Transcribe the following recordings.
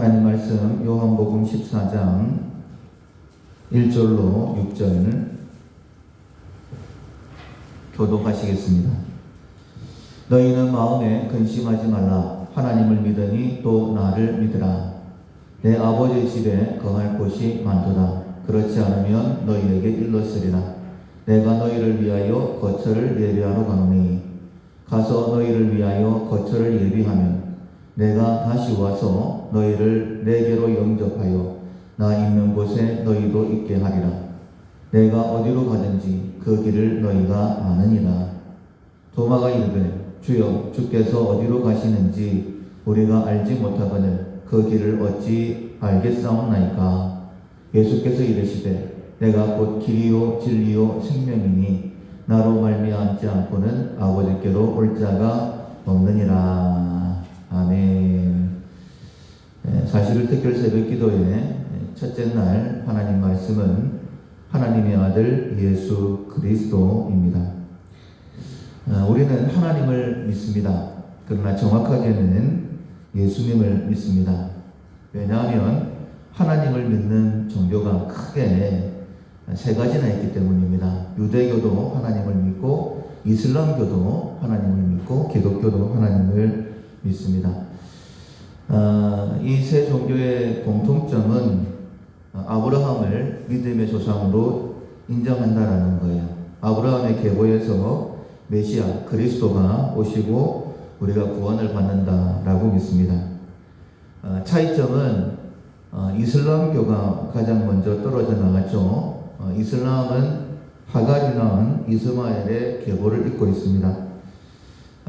하나님 말씀 요한복음 14장 1절로 6절 교독하시겠습니다. 너희는 마음에 근심하지 말라. 하나님을 믿으니 또 나를 믿으라. 내 아버지 집에 거할 곳이 많도다. 그렇지 않으면 너희에게 일렀으리라. 내가 너희를 위하여 거처를 예비하러 가노니 가서 너희를 위하여 거처를 예비하면 내가 다시 와서 너희를 내게로 영접하여 나 있는 곳에 너희도 있게 하리라. 내가 어디로 가든지 그 길을 너희가 아느니라. 도마가 이르되 주여 주께서 어디로 가시는지 우리가 알지 못하거늘 그 길을 어찌 알겠사옵나이까. 예수께서 이르시되 내가 곧 길이요 진리요 생명이니 나로 말미암지 않고는 아버지께로 올 자가 없느니라. 아멘. 예, 사실을 특별 새벽 기도의 첫째 날 하나님 말씀은 하나님의 아들 예수 그리스도입니다. 어, 우리는 하나님을 믿습니다. 그러나 정확하게는 예수님을 믿습니다. 왜냐하면 하나님을 믿는 종교가 크게 세 가지나 있기 때문입니다. 유대교도 하나님을 믿고 이슬람교도 하나님을 믿고 기독교도 하나님을 믿습니다. 어, 이세 종교의 공통점은 아브라함을 믿음의 조상으로 인정한다라는 거예요. 아브라함의 계보에서 메시아 그리스도가 오시고 우리가 구원을 받는다라고 믿습니다. 어, 차이점은 어, 이슬람교가 가장 먼저 떨어져 나갔죠. 어, 이슬람은 하갈이 낳은 이스마엘의 계보를 잇고 있습니다.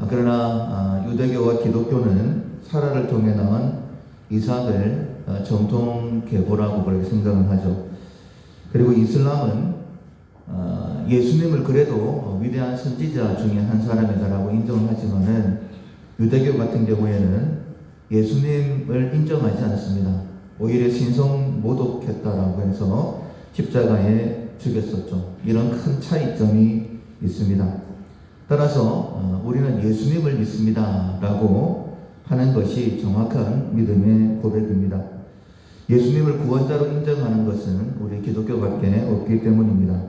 아, 그러나 아, 유대교와 기독교는 사라를 통해 낳은 이삭을 어, 정통 계보라고 그렇게 생각을 하죠. 그리고 이슬람은 어, 예수님을 그래도 어, 위대한 선지자 중에 한 사람이다라고 인정을 하지만은 유대교 같은 경우에는 예수님을 인정하지 않습니다. 오히려 신성 모독했다라고 해서 십자가에 죽였었죠. 이런 큰 차이점이 있습니다. 따라서 어, 우리는 예수님을 믿습니다 라고 하는 것이 정확한 믿음의 고백입니다. 예수님을 구원자로 인정하는 것은 우리 기독교밖에 없기 때문입니다.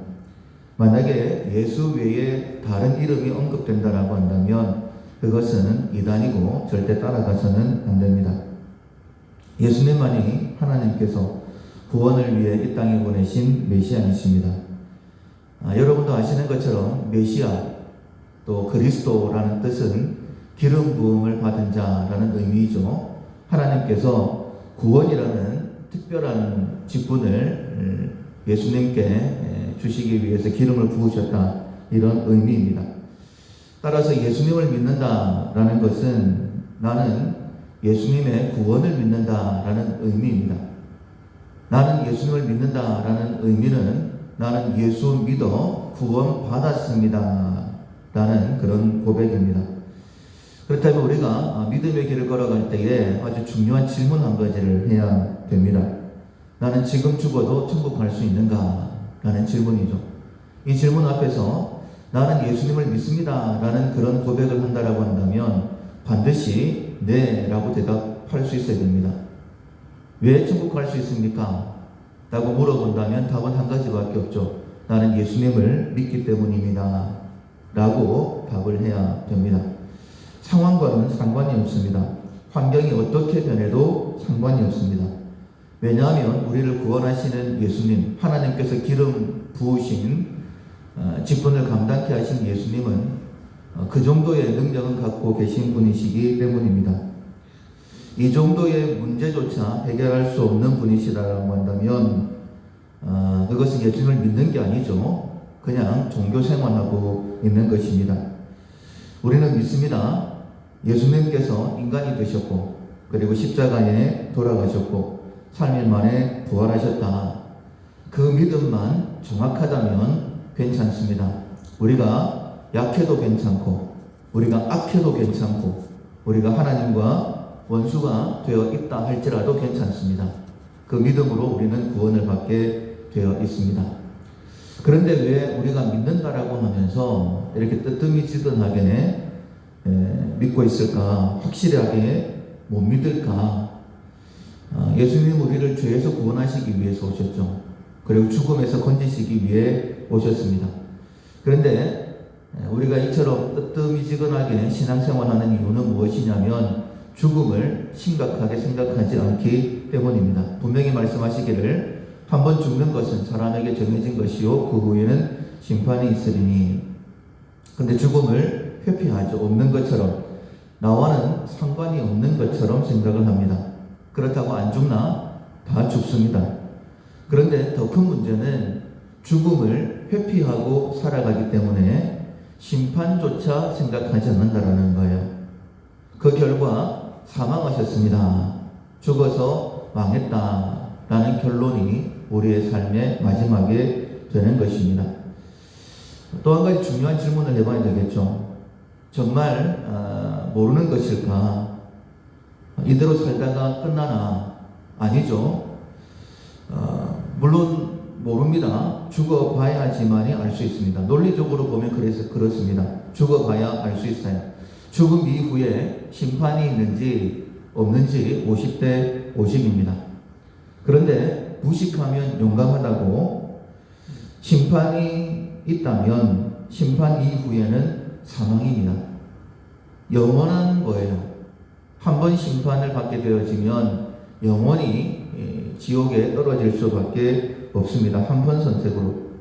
만약에 예수 외에 다른 이름이 언급된다라고 한다면 그것은 이단이고 절대 따라가서는 안 됩니다. 예수님만이 하나님께서 구원을 위해 이 땅에 보내신 메시아이십니다. 아, 여러분도 아시는 것처럼 메시아 또 그리스도라는 뜻은 기름 부음을 받은 자라는 의미이죠. 하나님께서 구원이라는 특별한 직분을 예수님께 주시기 위해서 기름을 부으셨다 이런 의미입니다. 따라서 예수님을 믿는다라는 것은 나는 예수님의 구원을 믿는다라는 의미입니다. 나는 예수님을 믿는다라는 의미는 나는 예수 믿어 구원 받았습니다. 라는 그런 고백입니다. 그렇다면 우리가 믿음의 길을 걸어갈 때에 아주 중요한 질문 한 가지를 해야 됩니다. 나는 지금 죽어도 천국 갈 수 있는가? 라는 질문이죠. 이 질문 앞에서 나는 예수님을 믿습니다. 라는 그런 고백을 한다라고 한다면 반드시 네 라고 대답할 수 있어야 됩니다. 왜 천국 갈 수 있습니까? 라고 물어본다면 답은 한 가지밖에 없죠. 나는 예수님을 믿기 때문입니다. 라고 답을 해야 됩니다. 상황과는 상관이 없습니다. 환경이 어떻게 변해도 상관이 없습니다. 왜냐하면 우리를 구원하시는 예수님, 하나님께서 기름 부으신 어, 직분을 감당케 하신 예수님은 어, 그 정도의 능력은 갖고 계신 분이시기 때문입니다. 이 정도의 문제조차 해결할 수 없는 분이시라고 한다면 어, 그것은 예수님을 믿는 게 아니죠. 그냥 종교 생활하고 있는 것입니다. 우리는 믿습니다. 예수님께서 인간이 되셨고 그리고 십자가에 돌아가셨고 3일 만에 부활하셨다. 그 믿음만 정확하다면 괜찮습니다. 우리가 약해도 괜찮고 우리가 악해도 괜찮고 우리가 하나님과 원수가 되어 있다 할지라도 괜찮습니다. 그 믿음으로 우리는 구원을 받게 되어 있습니다. 그런데 왜 우리가 믿는다라고 하면서 이렇게 뜨뜻미지근하게 믿고 있을까? 확실하게 못 믿을까? 어, 예수님 우리를 죄에서 구원하시기 위해서 오셨죠. 그리고 죽음에서 건지시기 위해 오셨습니다. 그런데 우리가 이처럼 뜨뜻미지근하게 신앙생활하는 이유는 무엇이냐면 죽음을 심각하게 생각하지 않기 때문입니다. 분명히 말씀하시기를 한 번 죽는 것은 사람에게 정해진 것이요 그 후에는 심판이 있으리니 근데 죽음을 회피하지 없는 것처럼 나와는 상관이 없는 것처럼 생각을 합니다. 그렇다고 안 죽나? 다 죽습니다. 그런데 더 큰 문제는 죽음을 회피하고 살아가기 때문에 심판조차 생각하지 않는다라는 거예요. 그 결과 사망하셨습니다. 죽어서 망했다라는 결론이 우리의 삶의 마지막에 되는 것입니다. 또 한 가지 중요한 질문을 해봐야 되겠죠. 정말 어, 모르는 것일까? 이대로 살다가 끝나나? 아니죠. 어, 물론 모릅니다. 죽어봐야지만이 알 수 있습니다. 논리적으로 보면 그래서 그렇습니다. 죽어봐야 알 수 있어요. 죽음 이후에 심판이 있는지 없는지 50대 50입니다. 그런데 무식하면 용감하다고 심판이 있다면 심판 이후에는 사망입니다. 영원한 거예요. 한 번 심판을 받게 되어지면 영원히 예, 지옥에 떨어질 수밖에 없습니다. 한 번 선택으로.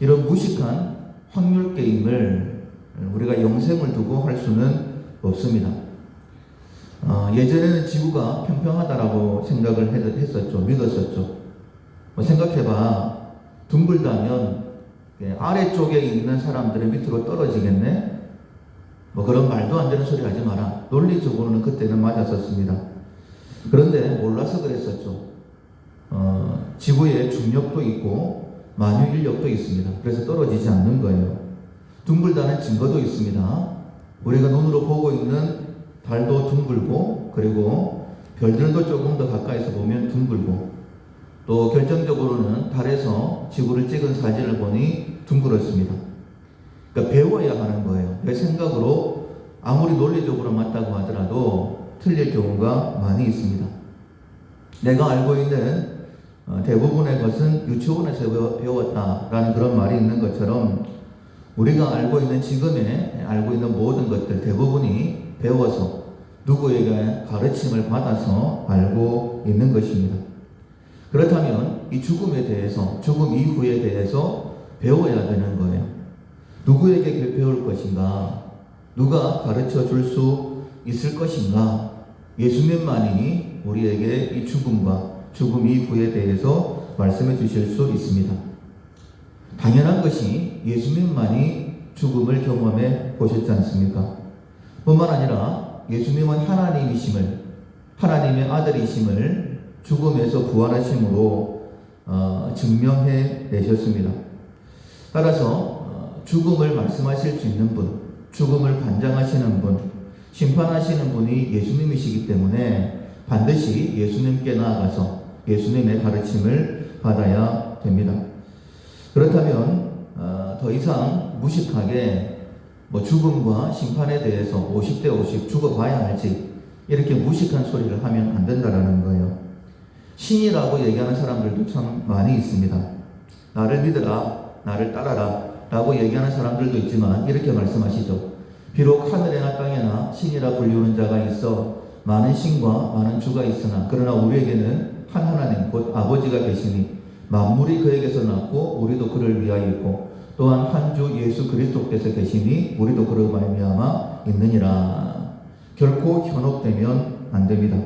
이런 무식한 확률 게임을 우리가 영생을 두고 할 수는 없습니다. 어, 예전에는 지구가 평평하다라고 생각을 했었죠. 믿었었죠. 뭐 생각해봐. 둥글다면 예, 아래쪽에 있는 사람들의 밑으로 떨어지겠네? 뭐 그런 말도 안 되는 소리 하지 마라. 논리적으로는 그때는 맞았었습니다. 그런데 몰라서 그랬었죠. 어, 지구에 중력도 있고 만유 인력도 있습니다. 그래서 떨어지지 않는 거예요. 둥글다는 증거도 있습니다. 우리가 눈으로 보고 있는 달도 둥글고 그리고 별들도 조금 더 가까이서 보면 둥글고 또 결정적으로는 달에서 지구를 찍은 사진을 보니 둥글었습니다. 그러니까 배워야 하는 거예요. 내 생각으로 아무리 논리적으로 맞다고 하더라도 틀릴 경우가 많이 있습니다. 내가 알고 있는 어, 대부분의 것은 유치원에서 배웠다라는 그런 말이 있는 것처럼 우리가 알고 있는 지금의 알고 있는 모든 것들 대부분이 배워서 누구에게 가르침을 받아서 알고 있는 것입니다. 그렇다면 이 죽음에 대해서 죽음 이후에 대해서 배워야 되는 거예요. 누구에게 배울 것인가? 누가 가르쳐 줄 수 있을 것인가? 예수님만이 우리에게 이 죽음과 죽음 이후에 대해서 말씀해 주실 수 있습니다. 당연한 것이 예수님만이 죽음을 경험해 보셨지 않습니까? 뿐만 아니라 예수님은 하나님이심을, 하나님의 아들이심을 죽음에서 부활하심으로 어, 증명해 내셨습니다. 따라서 어, 죽음을 말씀하실 수 있는 분, 죽음을 관장하시는 분, 심판하시는 분이 예수님이시기 때문에 반드시 예수님께 나아가서 예수님의 가르침을 받아야 됩니다. 그렇다면 어, 더 이상 무식하게 뭐 죽음과 심판에 대해서 50대 50 죽어봐야 알지 이렇게 무식한 소리를 하면 안 된다라는 거예요. 신이라고 얘기하는 사람들도 참 많이 있습니다. 나를 믿어라, 나를 따라라 라고 얘기하는 사람들도 있지만 이렇게 말씀하시죠. 비록 하늘에나 땅에나 신이라 불리우는 자가 있어 많은 신과 많은 주가 있으나 그러나 우리에게는 한 하나님 곧 아버지가 계시니 만물이 그에게서 났고 우리도 그를 위하여 있고 또한 한 주 예수 그리스도께서 계시니 우리도 그로 말미암아 있느니라. 결코 현혹되면 안 됩니다.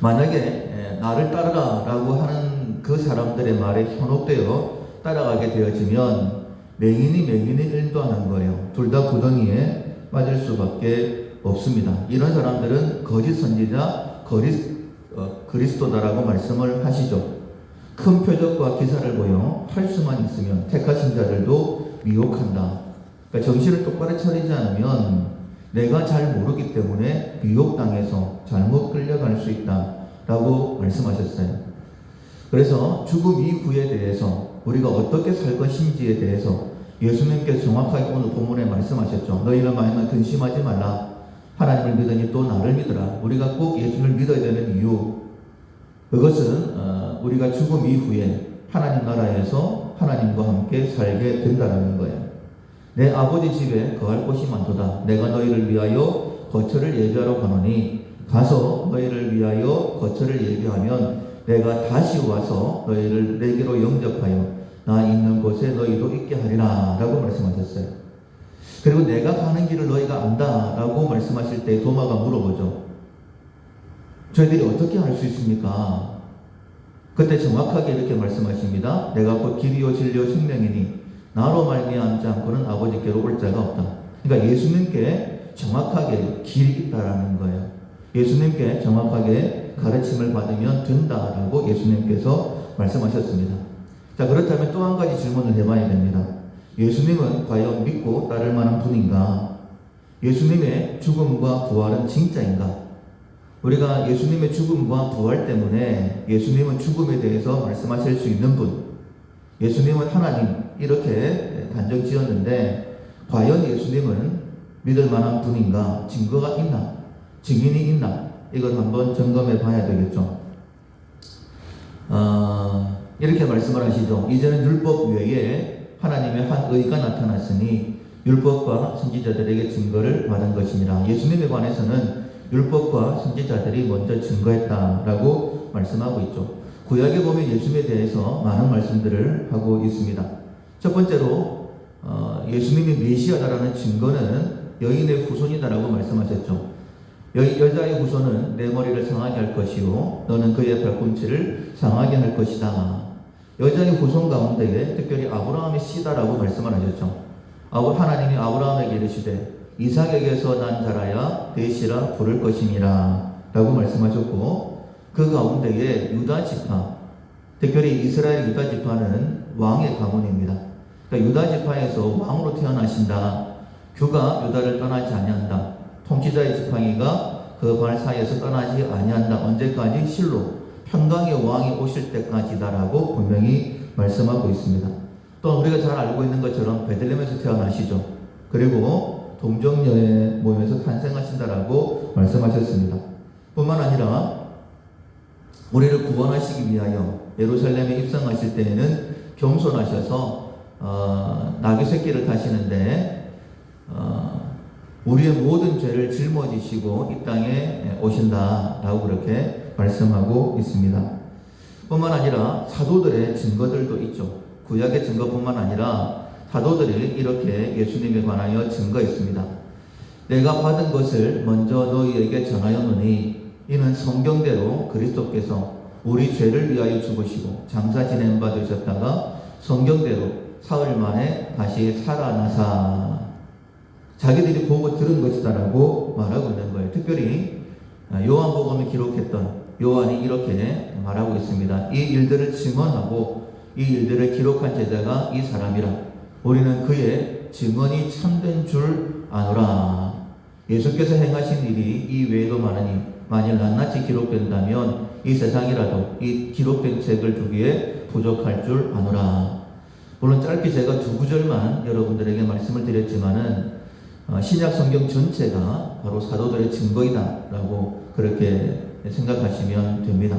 만약에 나를 따르라라고 하는 그 사람들의 말에 현혹되어 따라가게 되어지면 맹인이 맹인을 일도 하는 거예요. 둘 다 구덩이에 빠질 수밖에 없습니다. 이런 사람들은 거짓 선지자, 거짓 어, 그리스도다라고 말씀을 하시죠. 큰 표적과 기사를 보여 할 수만 있으면 택하신 자들도 미혹한다. 그러니까 정신을 똑바로 차리지 않으면 내가 잘 모르기 때문에 미혹당해서 잘못 수 있다라고 말씀하셨어요. 그래서 죽음 이후에 대해서 우리가 어떻게 살 것인지에 대해서 예수님께서 정확하게 오늘 본문에 말씀하셨죠. 너희는 마음에 근심하지 말라. 하나님을 믿으니 또 나를 믿으라. 우리가 꼭 예수를 믿어야 되는 이유 그것은 어, 우리가 죽음 이후에 하나님 나라에서 하나님과 함께 살게 된다는 거예요. 내 아버지 집에 거할 곳이 많도다. 내가 너희를 위하여 거처를 예비하러 가노니 가서 너희를 위하여 거처를 예비하면 내가 다시 와서 너희를 내게로 영접하여 나 있는 곳에 너희도 있게 하리라 라고 말씀하셨어요. 그리고 내가 가는 길을 너희가 안다 라고 말씀하실 때 도마가 물어보죠. 저희들이 어떻게 알 수 있습니까? 그때 정확하게 이렇게 말씀하십니다. 내가 곧 길이요 진리요 생명이니 나로 말미암지 않고는 아버지께로 올 자가 없다. 그러니까 예수님께 정확하게 길이 있다라는 거예요. 예수님께 정확하게 가르침을 받으면 된다라고 예수님께서 말씀하셨습니다. 자, 그렇다면 또 한 가지 질문을 해봐야 됩니다. 예수님은 과연 믿고 따를 만한 분인가? 예수님의 죽음과 부활은 진짜인가? 우리가 예수님의 죽음과 부활 때문에 예수님은 죽음에 대해서 말씀하실 수 있는 분, 예수님은 하나님, 이렇게 단정 지었는데, 과연 예수님은 믿을 만한 분인가? 증거가 있나? 증인이 있나? 이걸 한번 점검해 봐야 되겠죠. 어, 이렇게 말씀을 하시죠. 이제는 율법 외에 하나님의 한 의가 나타났으니 율법과 선지자들에게 증거를 받은 것이니라. 예수님에 관해서는 율법과 선지자들이 먼저 증거했다라고 말씀하고 있죠. 구약에 보면 예수님에 대해서 많은 말씀들을 하고 있습니다. 첫 번째로 어, 예수님이 메시아다라는 증거는 여인의 후손이다라고 말씀하셨죠. 여, 여자의 후손은 내 머리를 상하게 할 것이요 너는 그의 발꿈치를 상하게 할 것이다. 여자의 후손 가운데에 특별히 아브라함의 씨다라고 말씀을 하셨죠. 하나님이 아브라함에게 이르시되 이삭에게서 난 자라야 대시라 부를 것이니라 라고 말씀하셨고 그 가운데에 유다 지파 특별히 이스라엘 유다 지파는 왕의 가문입니다. 그러니까 유다 지파에서 왕으로 태어나신다. 규가 유다를 떠나지 아니한다. 통치자의 지팡이가 그 발사에서 떠나지 아니한다. 언제까지 실로 평강의 왕이 오실 때까지다라고 분명히 말씀하고 있습니다. 또 우리가 잘 알고 있는 것처럼 베들레헴에서 태어나시죠. 그리고 동정녀의 몸에서 탄생하신다라고 말씀하셨습니다. 뿐만 아니라 우리를 구원하시기 위하여 예루살렘에 입성하실 때에는 겸손하셔서 어, 나귀 새끼를 타시는데 어, 우리의 모든 죄를 짊어지시고 이 땅에 오신다라고 그렇게 말씀하고 있습니다. 뿐만 아니라 사도들의 증거들도 있죠. 구약의 증거뿐만 아니라 사도들이 이렇게 예수님에 관하여 증거했습니다. 내가 받은 것을 먼저 너희에게 전하였노니 이는 성경대로 그리스도께서 우리 죄를 위하여 죽으시고 장사 지낸 바 되셨다가 성경대로 사흘 만에 다시 살아나사 자기들이 보고 들은 것이다라고 말하고 있는 거예요. 특별히 요한복음에 기록했던 요한이 이렇게 말하고 있습니다. 이 일들을 증언하고 이 일들을 기록한 제자가 이 사람이라 우리는 그의 증언이 참된 줄 아노라. 예수께서 행하신 일이 이 외에도 많으니 만일 낱낱이 기록된다면 이 세상이라도 이 기록된 책을 두기에 부족할 줄 아노라. 물론 짧게 제가 두 구절만 여러분들에게 말씀을 드렸지만은 어, 신약 성경 전체가 바로 사도들의 증거이다라고 그렇게 생각하시면 됩니다.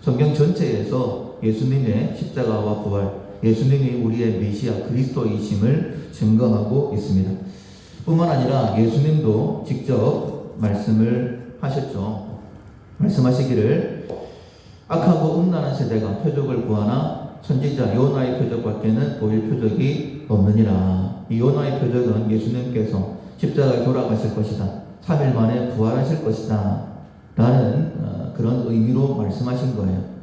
성경 전체에서 예수님의 십자가와 부활, 예수님이 우리의 메시아 그리스도이심을 증거하고 있습니다. 뿐만 아니라 예수님도 직접 말씀을 하셨죠. 말씀하시기를 악하고 음란한 세대가 표적을 구하나 선지자 요나의 표적밖에는 보일 표적이 없느니라. 이 요나의 표적은 예수님께서 십자가에 돌아가실 것이다. 3일 만에 부활하실 것이다. 라는 어, 그런 의미로 말씀하신 거예요.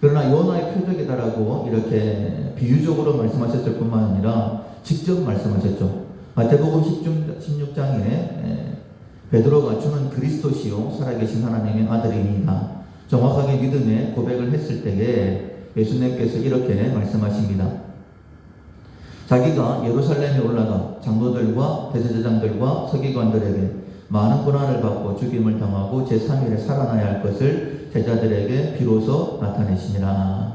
그러나 요나의 표적이다라고 이렇게 비유적으로 말씀하셨을 뿐만 아니라 직접 말씀하셨죠. 마태복음 16장에 베드로가 주는 그리스도시요 살아계신 하나님의 아들이니라 정확하게 믿음의 고백을 했을 때에 예수님께서 이렇게 말씀하십니다. 자기가 예루살렘에 올라가 장로들과 대제사장들과 서기관들에게 많은 고난을 받고 죽임을 당하고 제3일에 살아나야 할 것을 제자들에게 비로소 나타내시니라.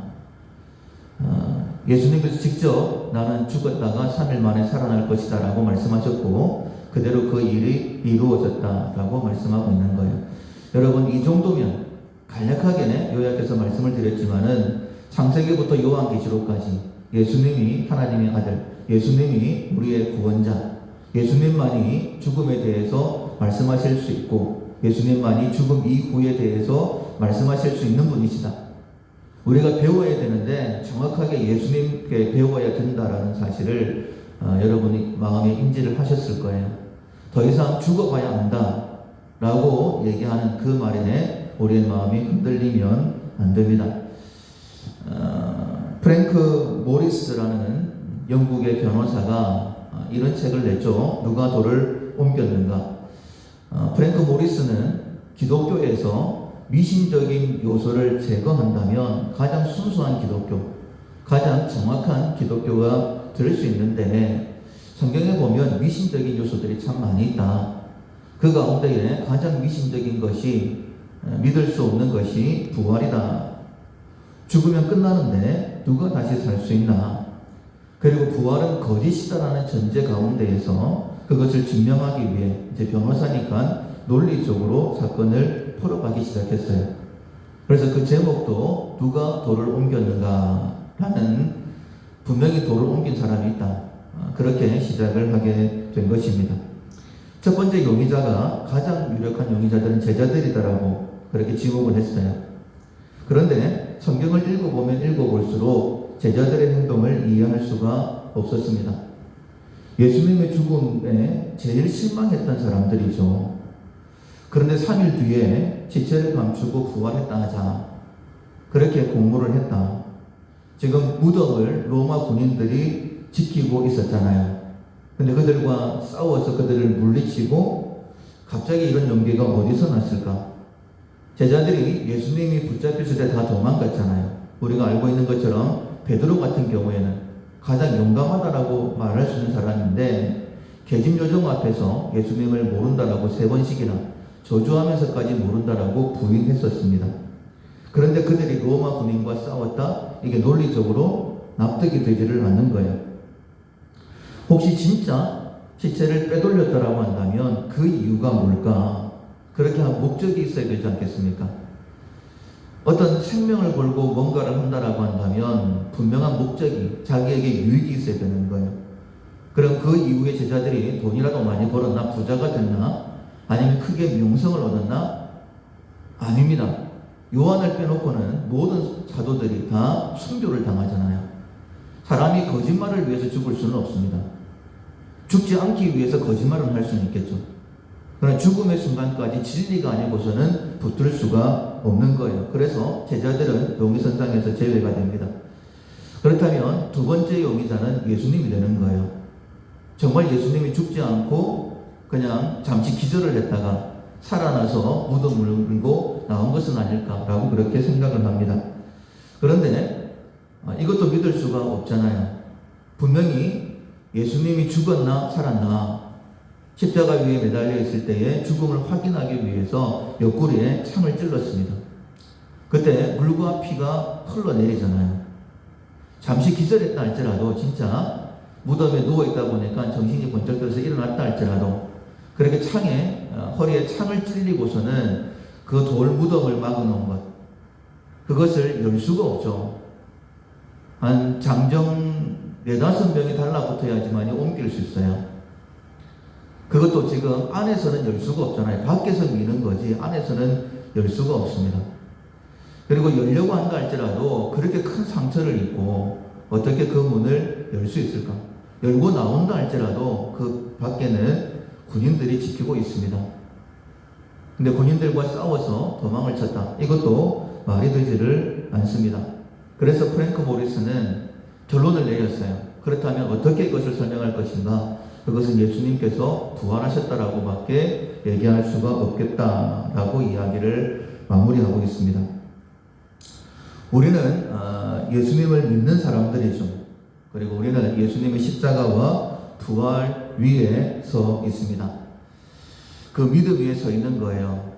어, 예수님께서 직접 나는 죽었다가 3일 만에 살아날 것이다 라고 말씀하셨고 그대로 그 일이 이루어졌다 라고 말씀하고 있는 거예요. 여러분 이 정도면 간략하게 요약해서 말씀을 드렸지만은 창세기부터 요한계시록까지 예수님이 하나님의 아들, 예수님이 우리의 구원자, 예수님만이 죽음에 대해서 말씀하실 수 있고 예수님만이 죽음 이후에 대해서 말씀하실 수 있는 분이시다. 우리가 배워야 되는데 정확하게 예수님께 배워야 된다라는 사실을 어, 여러분이 마음에 인지를 하셨을 거예요. 더 이상 죽어봐야 한다 라고 얘기하는 그 말에 우리의 마음이 흔들리면 안 됩니다. 어, 프랭크 모리스라는 영국의 변호사가 어, 이런 책을 냈죠. 누가 돌을 옮겼는가? 어, 프랭크 모리스는 기독교에서 미신적인 요소를 제거한다면 가장 순수한 기독교, 가장 정확한 기독교가 될 수 있는데 성경에 보면 미신적인 요소들이 참 많이 있다. 그 가운데에 가장 미신적인 것이 어, 믿을 수 없는 것이 부활이다. 죽으면 끝나는데 누가 다시 살 수 있나? 그리고 부활은 거짓이다라는 전제 가운데에서 그것을 증명하기 위해 이제 변호사니까 논리적으로 사건을 풀어가기 시작했어요. 그래서 그 제목도 누가 돌을 옮겼는가라는 분명히 돌을 옮긴 사람이 있다. 어, 그렇게 시작을 하게 된 것입니다. 첫 번째 용의자가 가장 유력한 용의자들은 제자들이다라고 그렇게 지목을 했어요. 그런데 성경을 읽어보면 읽어볼수록 제자들의 행동을 이해할 수가 없었습니다. 예수님의 죽음에 제일 실망했던 사람들이죠. 그런데 3일 뒤에 지체를 감추고 부활했다 하자. 그렇게 공모를 했다. 지금 무덤을 로마 군인들이 지키고 있었잖아요. 근데 그들과 싸워서 그들을 물리치고 갑자기 이런 연기가 어디서 났을까? 제자들이 예수님이 붙잡혔을 때 다 도망갔잖아요. 우리가 알고 있는 것처럼 베드로 같은 경우에는 가장 용감하다라고 말할 수 있는 사람인데 계집 요정 앞에서 예수님을 모른다라고 세 번씩이나 저주하면서까지 모른다라고 부인했었습니다. 그런데 그들이 로마 군인과 싸웠다? 이게 논리적으로 납득이 되지를 않는 거예요. 혹시 진짜 시체를 빼돌렸다라고 한다면 그 이유가 뭘까? 그렇게 한 목적이 있어야 되지 않겠습니까? 어떤 생명을 걸고 뭔가를 한다라고 한다면 분명한 목적이 자기에게 유익이 있어야 되는 거예요. 그럼 그 이후에 제자들이 돈이라도 많이 벌었나 부자가 됐나 아니면 크게 명성을 얻었나 아닙니다. 요한을 빼놓고는 모든 사도들이 다 순교를 당하잖아요. 사람이 거짓말을 위해서 죽을 수는 없습니다. 죽지 않기 위해서 거짓말을 할 수는 있겠죠. 그러나 죽음의 순간까지 진리가 아니고서는 붙들 수가 없는 거예요. 그래서 제자들은 용의선상에서 제외가 됩니다. 그렇다면 두 번째 용의자는 예수님이 되는 거예요. 정말 예수님이 죽지 않고 그냥 잠시 기절을 했다가 살아나서 무덤을 물고 나온 것은 아닐까라고 그렇게 생각을 합니다. 그런데 아, 이것도 믿을 수가 없잖아요. 분명히 예수님이 죽었나 살았나 십자가 위에 매달려 있을 때에 죽음을 확인하기 위해서 옆구리에 창을 찔렀습니다. 그때 물과 피가 흘러내리잖아요. 잠시 기절했다 할지라도 진짜 무덤에 누워 있다 보니까 정신이 번쩍 들어서 일어났다 할지라도 그렇게 창에 어, 허리에 창을 찔리고서는 그 돌 무덤을 막아놓은 것 그것을 열 수가 없죠. 한 장정 네다섯 명이 달라붙어야지만이 옮길 수 있어요. 그것도 지금 안에서는 열 수가 없잖아요. 밖에서 미는 거지 안에서는 열 수가 없습니다. 그리고 열려고 한다 할지라도 그렇게 큰 상처를 입고 어떻게 그 문을 열 수 있을까? 열고 나온다 할지라도 그 밖에는 군인들이 지키고 있습니다. 근데 군인들과 싸워서 도망을 쳤다. 이것도 말이 되지를 않습니다. 그래서 프랭크 모리스는 결론을 내렸어요. 그렇다면 어떻게 이것을 설명할 것인가? 그것은 예수님께서 부활하셨다라고밖에 얘기할 수가 없겠다라고 이야기를 마무리하고 있습니다. 우리는 아, 예수님을 믿는 사람들이죠. 그리고 우리는 예수님의 십자가와 부활 위에 서 있습니다. 그 믿음 위에 서 있는 거예요.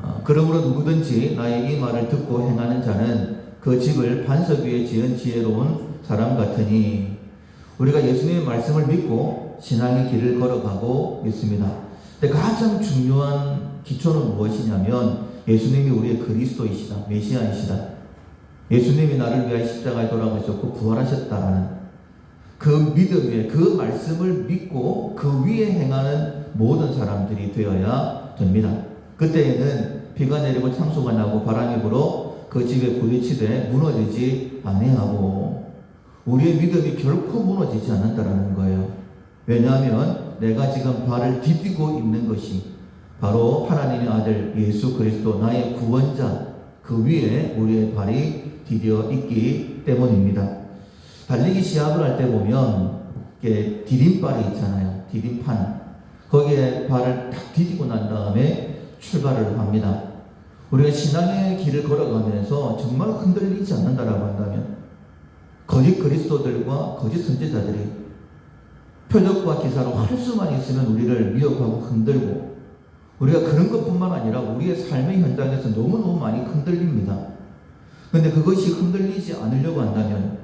아, 그러므로 누구든지 나의 이 말을 듣고 행하는 자는 그 집을 반석 위에 지은 지혜로운 사람 같으니 우리가 예수님의 말씀을 믿고 신앙의 길을 걸어가고 있습니다. 근데 가장 중요한 기초는 무엇이냐면 예수님이 우리의 그리스도이시다, 메시아이시다. 예수님이 나를 위하여 십자가에 돌아가셨고 부활하셨다라는 그 믿음 위에 그 말씀을 믿고 그 위에 행하는 모든 사람들이 되어야 됩니다. 그때에는 비가 내리고 창수가 나고 바람이 불어 그 집에 부딪히되 무너지지 아니하고 우리의 믿음이 결코 무너지지 않는다라는 거예요. 왜냐하면 내가 지금 발을 디디고 있는 것이 바로 하나님의 아들 예수 그리스도 나의 구원자 그 위에 우리의 발이 디디어 있기 때문입니다. 달리기 시합을 할 때 보면 이게 디딤발이 있잖아요. 디딤판. 거기에 발을 탁 디디고 난 다음에 출발을 합니다. 우리가 신앙의 길을 걸어가면서 정말 흔들리지 않는다라고 한다면 거짓 그리스도들과 거짓 선지자들이 표적과 기사로 할 수만 있으면 우리를 미혹하고 흔들고 우리가 그런 것뿐만 아니라 우리의 삶의 현장에서 너무너무 많이 흔들립니다. 근데 그것이 흔들리지 않으려고 한다면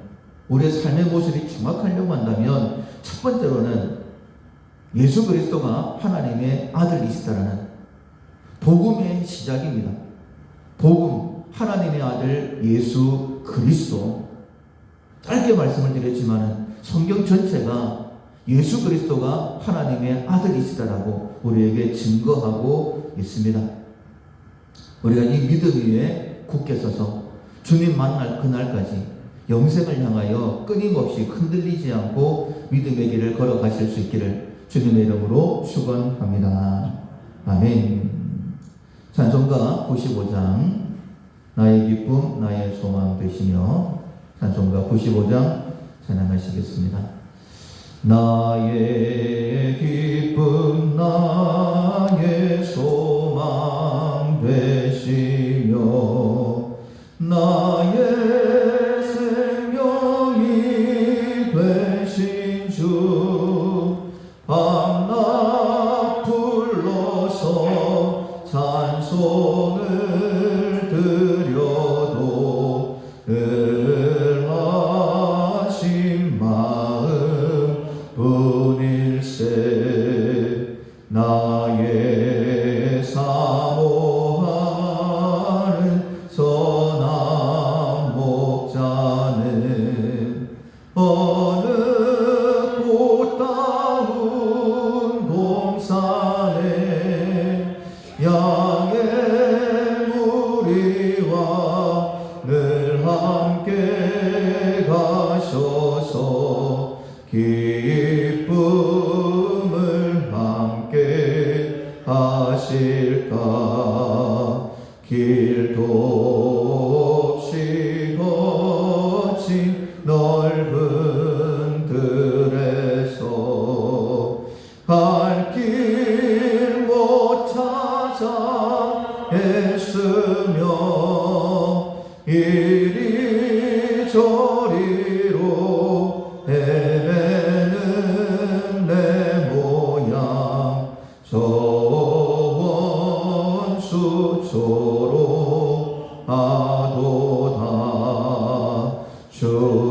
우리의 삶의 모습이 정확하려고 한다면 첫 번째로는 예수 그리스도가 하나님의 아들이시다라는 복음의 시작입니다. 복음, 하나님의 아들 예수 그리스도. 짧게 말씀을 드렸지만 성경 전체가 예수 그리스도가 하나님의 아들이시다라고 우리에게 증거하고 있습니다. 우리가 이 믿음 위에 굳게 서서 주님 만날 그날까지 영생을 향하여 끊임없이 흔들리지 않고 믿음의 길을 걸어가실 수 있기를 주님의 이름으로 축원합니다. 아멘. 찬송가 95장 나의 기쁨 나의 소망 되시며 찬송가 95장 찬양하시겠습니다. 나의 기쁨 나 하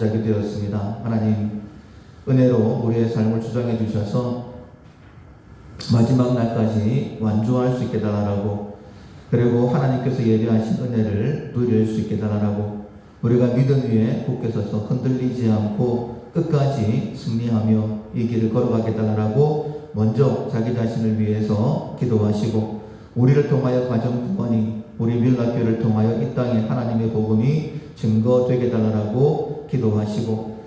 시작이 되었습니다. 하나님 은혜로 우리의 삶을 주장해 주셔서 마지막 날까지 완주할 수 있게 달라고 그리고 하나님께서 예비하신 은혜를 누릴 수 있게 달라고 우리가 믿음 위에 굳게 서서 흔들리지 않고 끝까지 승리하며 이 길을 걸어가게 달라고 먼저 자기 자신을 위해서 기도하시고 우리를 통하여 가정 부관이 우리 밀라교를 통하여 이 땅에 하나님의 복음이 증거되게 달라고 기도하시고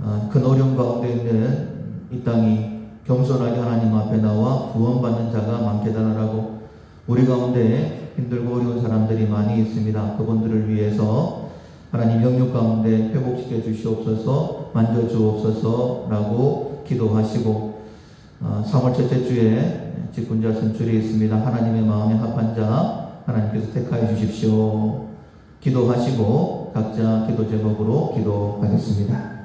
어, 큰 어려움 가운데 있는 이 땅이 겸손하게 하나님 앞에 나와 구원받는 자가 많게 달라고 우리 가운데 힘들고 어려운 사람들이 많이 있습니다. 그분들을 위해서 하나님 영역 가운데 회복시켜 주시옵소서 만져 주옵소서라고 기도하시고 어, 3월 첫째 주에 직분자 선출이 있습니다. 하나님의 마음에 합한 자 하나님께서 택하여 주십시오. 기도하시고 각자 기도 제목으로 기도하겠습니다.